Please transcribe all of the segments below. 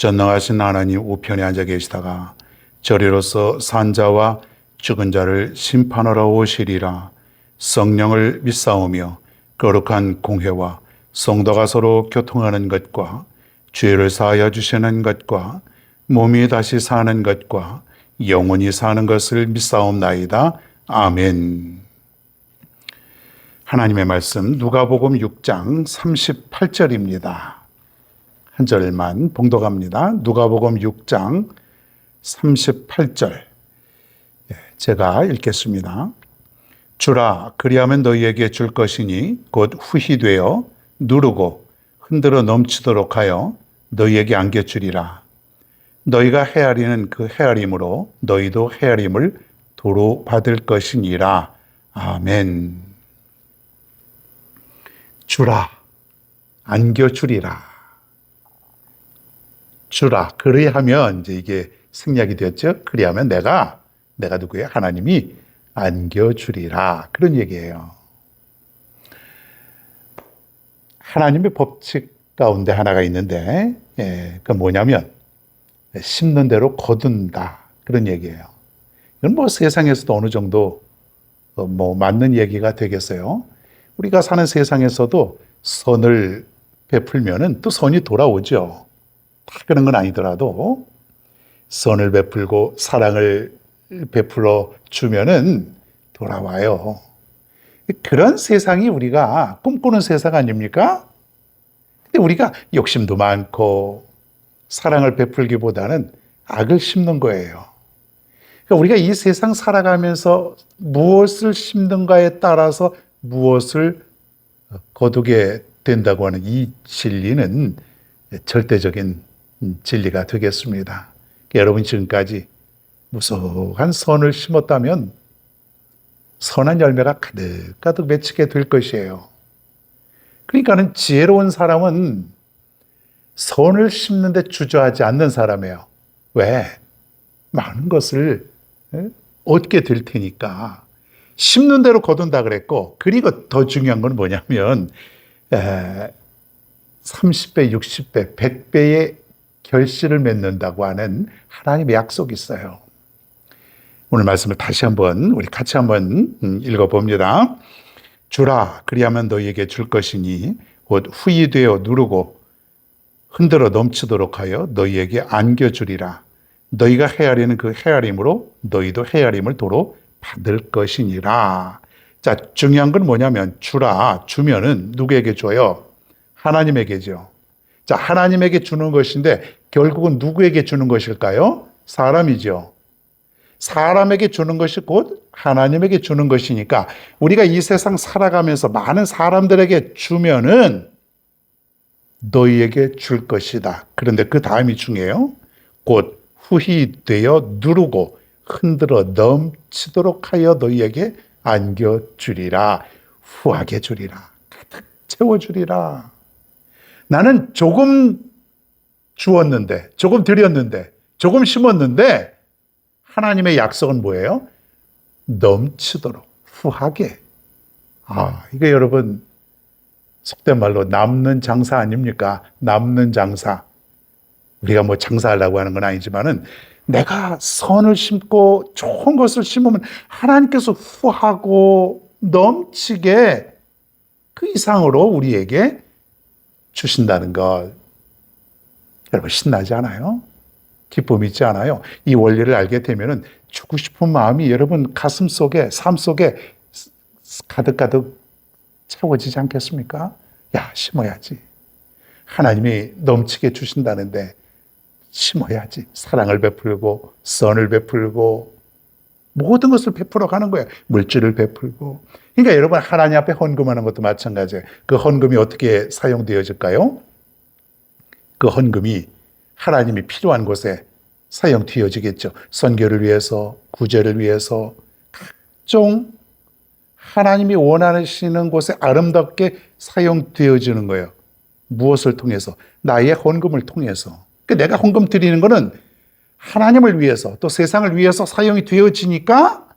전능하신 하나님 우편에 앉아 계시다가 저리로서 산자와 죽은 자를 심판하러 오시리라 성령을 믿사오며 거룩한 공회와 성도가 서로 교통하는 것과 죄를 사하여 주시는 것과 몸이 다시 사는 것과 영원히 사는 것을 믿사옵나이다. 아멘. 하나님의 말씀 누가복음 6장 38절입니다. 한 절만 봉독합니다. 누가복음 6장 38절. 예, 제가 읽겠습니다. 주라 그리하면 너희에게 줄 것이니 곧 후히 되어 누르고 흔들어 넘치도록 하여 너희에게 안겨주리라. 너희가 헤아리는 그 헤아림으로 너희도 헤아림을 도로 받을 것이니라. 아멘. 주라 안겨주리라. 주라 그리하면 이제 이게 생략이 되었죠. 그리하면 내가 내가 누구예요? 하나님이 안겨주리라 그런 얘기예요. 하나님의 법칙 가운데 하나가 있는데 예, 그 뭐냐면 심는 대로 거둔다 그런 얘기예요. 이건 뭐 세상에서도 어느 정도 어, 뭐 맞는 얘기가 되겠어요. 우리가 사는 세상에서도 선을 베풀면은 또 선이 돌아오죠. 다 그런 건 아니더라도 선을 베풀고 사랑을 베풀어 주면은 돌아와요. 그런 세상이 우리가 꿈꾸는 세상 아닙니까? 근데 우리가 욕심도 많고 사랑을 베풀기보다는 악을 심는 거예요. 그러니까 우리가 이 세상 살아가면서 무엇을 심는가에 따라서 무엇을 거두게 된다고 하는 이 진리는 절대적인 진리가 되겠습니다. 여러분 지금까지 무성한 선을 심었다면 선한 열매가 가득가득 맺히게 될 것이에요. 그러니까는 지혜로운 사람은 선을 심는데 주저하지 않는 사람이에요. 왜? 많은 것을 얻게 될 테니까. 심는 대로 거둔다 그랬고, 그리고 더 중요한 건 뭐냐면, 30배, 60배, 100배의 결실을 맺는다고 하는 하나님의 약속이 있어요. 오늘 말씀을 다시 한번 우리 같이 한번 읽어봅니다. 주라 그리하면 너희에게 줄 것이니 곧 후이 되어 누르고 흔들어 넘치도록 하여 너희에게 안겨주리라. 너희가 헤아리는 그 헤아림으로 너희도 헤아림을 도로 받을 것이니라. 자, 중요한 건 뭐냐면 주라 주면은 누구에게 줘요? 하나님에게죠. 자, 하나님에게 주는 것인데 결국은 누구에게 주는 것일까요? 사람이죠. 사람에게 주는 것이 곧 하나님에게 주는 것이니까 우리가 이 세상 살아가면서 많은 사람들에게 주면은 너희에게 줄 것이다. 그런데 그 다음이 중요해요. 곧 후히 되어 누르고 흔들어 넘치도록 하여 너희에게 안겨주리라. 후하게 주리라. 가득 채워주리라. 나는 조금 주었는데, 조금 드렸는데, 조금 심었는데, 하나님의 약속은 뭐예요? 넘치도록, 후하게. 아, 이게 여러분, 속된 말로 남는 장사 아닙니까? 남는 장사. 우리가 뭐 장사하려고 하는 건 아니지만은 내가 선을 심고 좋은 것을 심으면 하나님께서 후하고 넘치게 그 이상으로 우리에게 주신다는 것. 여러분 신나지 않아요? 기쁨 있지 않아요? 이 원리를 알게 되면은 주고 싶은 마음이 여러분 가슴 속에 삶 속에 가득가득 채워지지 않겠습니까? 야 심어야지. 하나님이 넘치게 주신다는데 심어야지. 사랑을 베풀고 선을 베풀고 모든 것을 베풀어 가는 거예요. 물질을 베풀고. 그러니까 여러분 하나님 앞에 헌금하는 것도 마찬가지예요. 그 헌금이 어떻게 사용되어질까요? 그 헌금이 하나님이 필요한 곳에 사용되어지겠죠. 선교를 위해서, 구제를 위해서, 각종 하나님이 원하시는 곳에 아름답게 사용되어지는 거예요. 무엇을 통해서? 나의 헌금을 통해서. 그 내가 헌금 드리는 거는 하나님을 위해서 또 세상을 위해서 사용이 되어지니까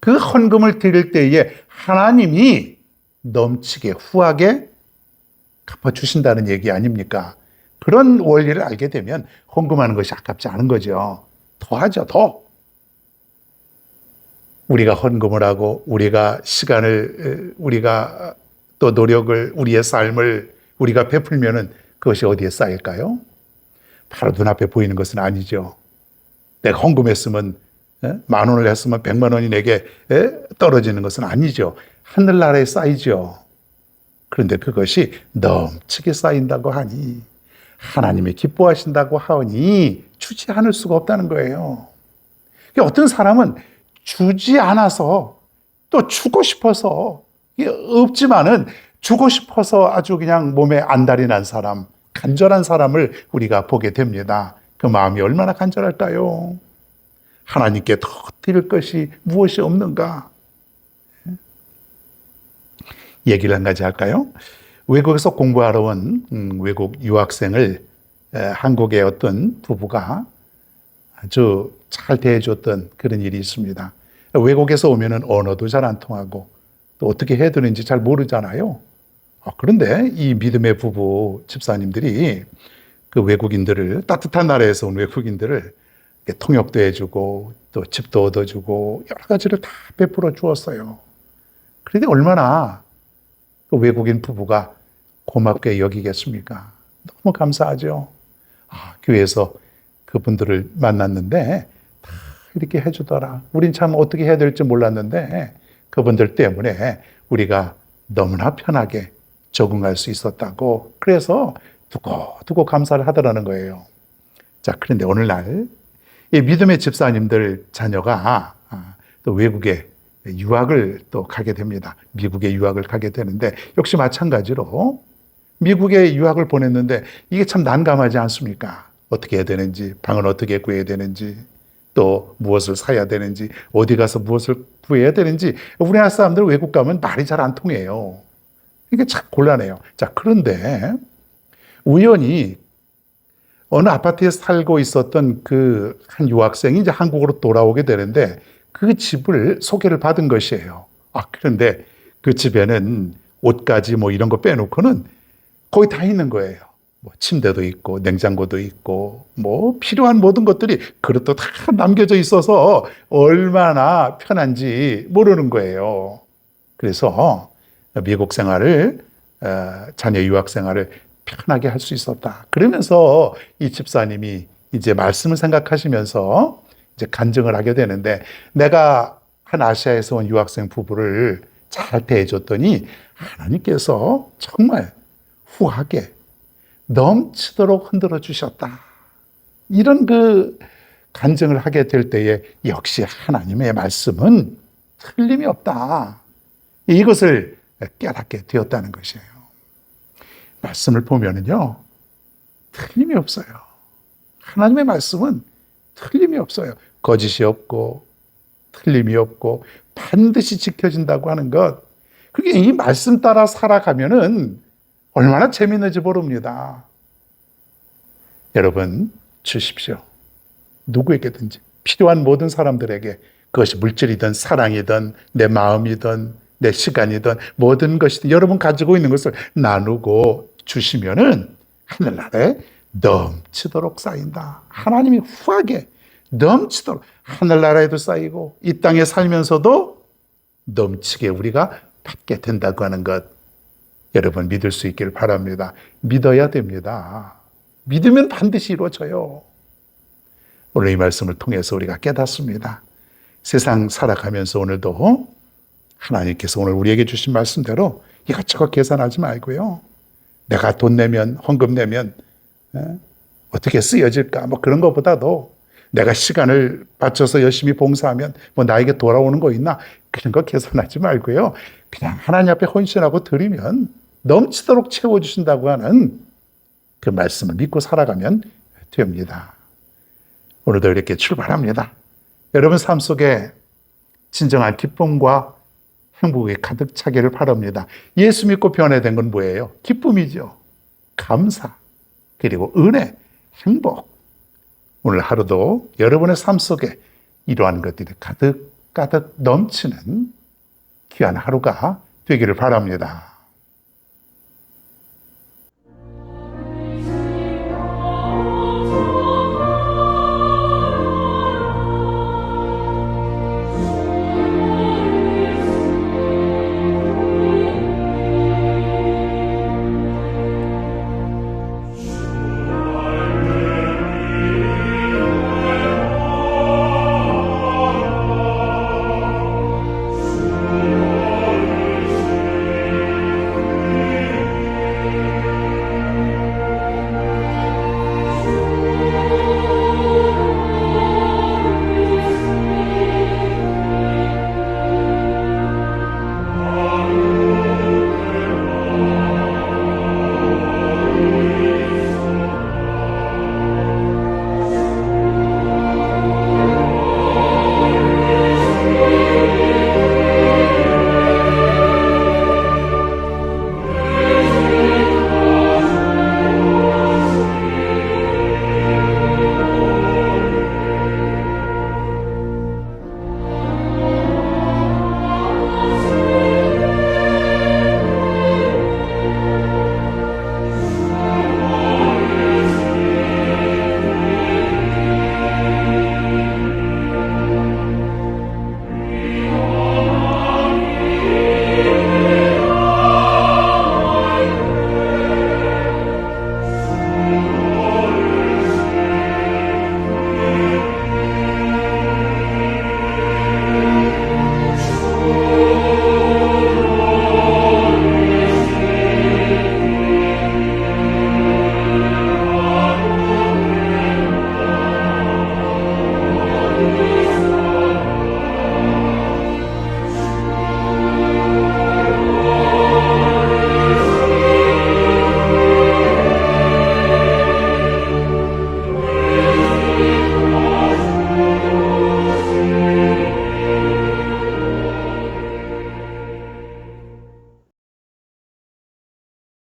그 헌금을 드릴 때에 하나님이 넘치게 후하게 갚아주신다는 얘기 아닙니까? 그런 원리를 알게 되면 헌금하는 것이 아깝지 않은 거죠. 더 하죠, 더. 우리가 헌금을 하고 우리가 시간을 우리가 또 노력을 우리의 삶을 우리가 베풀면은 그것이 어디에 쌓일까요? 바로 눈앞에 보이는 것은 아니죠. 내가 헌금했으면 에? 만 원을 했으면 백만 원이 내게 에? 떨어지는 것은 아니죠. 하늘나라에 쌓이죠. 그런데 그것이 넘치게 쌓인다고 하니 하나님이 기뻐하신다고 하니 주지 않을 수가 없다는 거예요. 그러니까 어떤 사람은 주지 않아서 또 주고 싶어서 없지만은 주고 싶어서 아주 그냥 몸에 안달이 난 사람, 간절한 사람을 우리가 보게 됩니다. 그 마음이 얼마나 간절할까요? 하나님께 더 드릴 것이 무엇이 없는가? 얘기를 한 가지 할까요? 외국에서 공부하러 온 음, 외국 유학생을 에, 한국의 어떤 부부가 아주 잘 대해줬던 그런 일이 있습니다. 외국에서 오면은 언어도 잘 안 통하고 또 어떻게 해야 되는지 잘 모르잖아요. 아, 그런데 이 믿음의 부부 집사님들이 그 외국인들을 따뜻한 나라에서 온 외국인들을 통역도 해주고 또 집도 얻어주고 여러 가지를 다 베풀어 주었어요. 그런데 얼마나 그 외국인 부부가 고맙게 여기겠습니까? 너무 감사하죠. 아, 교회에서 그분들을 만났는데 다 이렇게 해주더라. 우린 참 어떻게 해야 될지 몰랐는데 그분들 때문에 우리가 너무나 편하게 적응할 수 있었다고 그래서 두고두고 감사를 하더라는 거예요. 자, 그런데 오늘날 이 믿음의 집사님들 자녀가 아, 또 외국에 유학을 또 가게 됩니다. 미국에 유학을 가게 되는데 역시 마찬가지로 미국에 유학을 보냈는데 이게 참 난감하지 않습니까? 어떻게 해야 되는지, 방을 어떻게 구해야 되는지, 또 무엇을 사야 되는지, 어디 가서 무엇을 구해야 되는지, 우리나라 사람들 외국 가면 말이 잘 안 통해요. 이게 참 곤란해요. 자, 그런데 우연히 어느 아파트에 살고 있었던 그 한 유학생이 이제 한국으로 돌아오게 되는데 그 집을 소개를 받은 것이에요. 아, 그런데 그 집에는 옷까지 뭐 이런 거 빼놓고는 거의 다 있는 거예요. 뭐 침대도 있고 냉장고도 있고 뭐 필요한 모든 것들이 그릇도 다 남겨져 있어서 얼마나 편한지 모르는 거예요. 그래서 미국 생활을 어, 자녀 유학 생활을 편하게 할 수 있었다. 그러면서 이 집사님이 이제 말씀을 생각하시면서 이제 간증을 하게 되는데 내가 한 아시아에서 온 유학생 부부를 잘 대해줬더니 하나님께서 정말 후하게 넘치도록 흔들어 주셨다. 이런 그 간증을 하게 될 때에 역시 하나님의 말씀은 틀림이 없다. 이것을 깨닫게 되었다는 것이에요. 말씀을 보면은요, 틀림이 없어요. 하나님의 말씀은 틀림이 없어요. 거짓이 없고, 틀림이 없고, 반드시 지켜진다고 하는 것. 그게 이 말씀 따라 살아가면은 얼마나 재밌는지 모릅니다. 여러분, 주십시오. 누구에게든지, 필요한 모든 사람들에게 그것이 물질이든 사랑이든 내 마음이든 내 시간이든 모든 것이든 여러분 가지고 있는 것을 나누고 주시면은 하늘나라에 넘치도록 쌓인다. 하나님이 후하게 넘치도록 하늘나라에도 쌓이고 이 땅에 살면서도 넘치게 우리가 받게 된다고 하는 것 여러분 믿을 수 있기를 바랍니다. 믿어야 됩니다. 믿으면 반드시 이루어져요. 오늘 이 말씀을 통해서 우리가 깨닫습니다. 세상 살아가면서 오늘도 하나님께서 오늘 우리에게 주신 말씀대로 이것저것 계산하지 말고요. 내가 돈 내면, 헌금 내면, 에? 어떻게 쓰여질까? 뭐 그런 것보다도 내가 시간을 바쳐서 열심히 봉사하면 뭐 나에게 돌아오는 거 있나? 그런 거 계산하지 말고요. 그냥 하나님 앞에 헌신하고 드리면 넘치도록 채워주신다고 하는 그 말씀을 믿고 살아가면 됩니다. 오늘도 이렇게 출발합니다. 여러분 삶 속에 진정한 기쁨과 행복이 가득 차기를 바랍니다. 예수 믿고 변화된 건 뭐예요? 기쁨이죠. 감사, 그리고 은혜, 행복. 오늘 하루도 여러분의 삶 속에 이러한 것들이 가득 가득 넘치는 귀한 하루가 되기를 바랍니다.